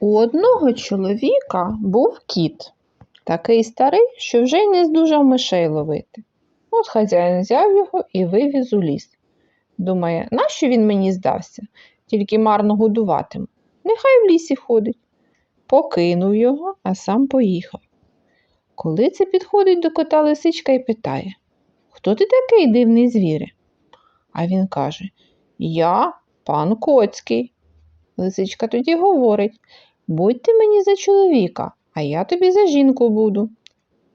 У одного чоловіка був кіт, такий старий, що вже й не здужав мишей ловити. От хазяїн взяв його і вивіз у ліс. Думає, нащо він мені здався? Тільки марно годуватиму. Нехай в лісі ходить. Покинув його, а сам поїхав. Коли це підходить до кота лисичка і питає Хто ти такий дивний звіре? А він каже Я пан Коцький. Лисичка тоді говорить Будь ти мені за чоловіка, а я тобі за жінку буду.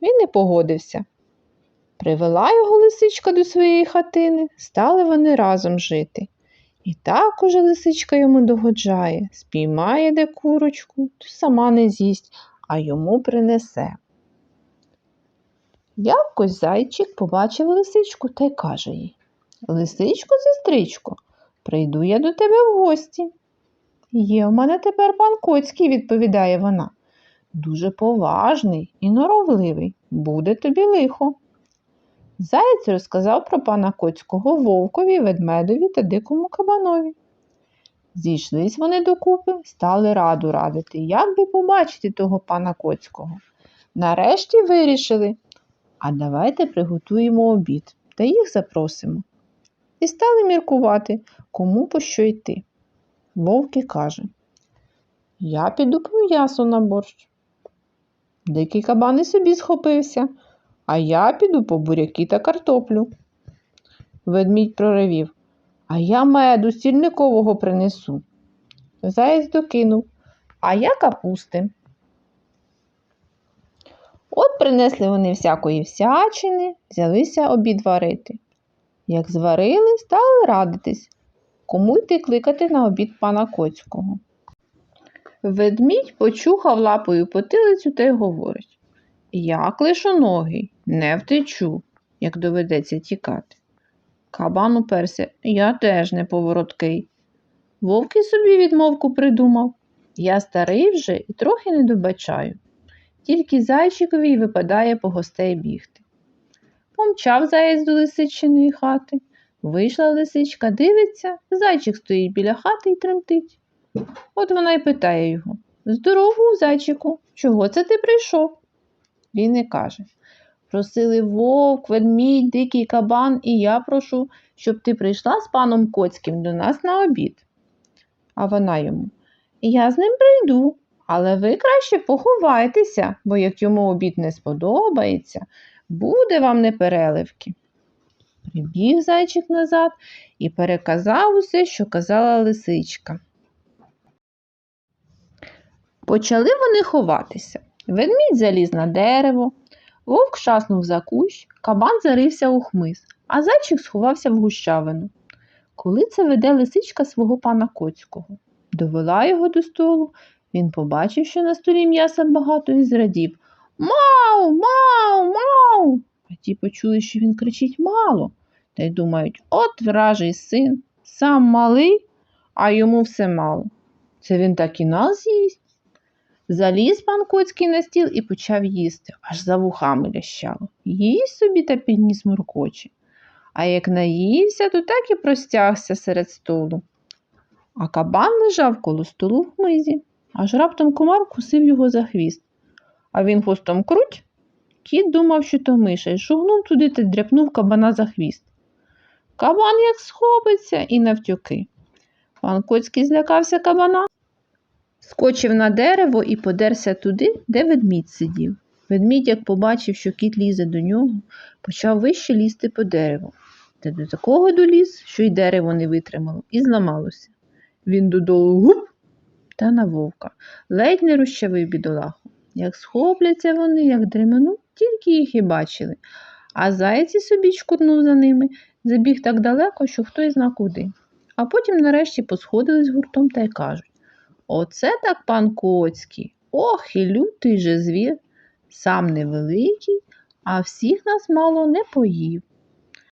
Він не погодився. Привела його лисичка до своєї хатини, стали вони разом жити. І так уже лисичка йому догоджає, спіймає де курочку, то сама не з'їсть, а йому принесе. Якось зайчик побачив лисичку та й каже їй Лисичко, сестричко, прийду я до тебе в гості. Є в мене тепер пан Коцький, відповідає вона. Дуже поважний і норовливий, буде тобі лихо. Заєць розказав про пана Коцького вовкові, ведмедові та дикому кабанові. Зійшлись вони докупи, стали раду радити, як би побачити того пана Коцького. Нарешті вирішили, а давайте приготуємо обід та їх запросимо. І стали міркувати, кому по що йти. Вовки каже, я піду по м'ясо на борщ. Дикий кабан і собі схопився, а я піду по буряки та картоплю. Ведмідь проривів, а я меду стільникового принесу. Заєць докинув, а я капусти. От принесли вони всякої всячини, взялися обід варити. Як зварили, стали радитись, кому йти кликати на обід пана Коцького. Ведмідь почухав лапою потилицю та й говорить Я клишоногий, не втечу, як доведеться тікати. Кабан уперся, я теж не повороткий. Вовк і собі відмовку придумав. Я старий вже і трохи не добачаю. Тільки зайчикові випадає по гостей бігти. Помчав заєць до лисичиної хати. Вийшла лисичка, дивиться, зайчик стоїть біля хати і тремтить. От вона й питає його Здорову, зайчику, чого це ти прийшов? Він і каже Просили вовк, ведмідь, дикий кабан, і я прошу, щоб ти прийшла з паном Коцьким до нас на обід. А вона йому Я з ним прийду, але ви краще поховайтеся, бо як йому обід не сподобається, буде вам непереливки. Прибіг зайчик назад і переказав усе, що казала лисичка. Почали вони ховатися. Ведмідь заліз на дерево, вовк шаснув за кущ, кабан зарився у хмиз, а зайчик сховався в гущавину. Коли це веде лисичка свого пана Коцького, довела його до столу, він побачив, що на столі м'яса багато і зрадів. Мау, мау, мау. Ті почули, що він кричить мало, та й думають, от вражий син, сам малий, а йому все мало. Це він так і нас з'їсть. Заліз пан Коцький на стіл і почав їсти, аж за вухами лящало. Їсть собі та підніс муркочі. А як наївся, то так і простягся серед столу. А кабан лежав коло столу в хмизі, аж раптом комар кусив його за хвіст. А він хвостом круть. Кіт думав, що то миша, й шугнув туди та дряпнув кабана за хвіст. Кабан як схопиться і навтюки. Пан Коцький злякався кабана, скочив на дерево і подерся туди, де ведмідь сидів. Ведмідь, як побачив, що кіт лізе до нього, почав вище лізти по дереву. Та до такого доліз, що й дерево не витримало, і зламалося. Він додолу гуп та на вовка, ледь не розчавив бідолаху. Як схопляться вони, як дремену, тільки їх і бачили. А зайці собі шкурнув за ними, забіг так далеко, що хто й зна куди. А потім нарешті посходились гуртом та й кажуть Оце так пан Коцький, ох і лютий же звір, сам невеликий, а всіх нас мало не поїв.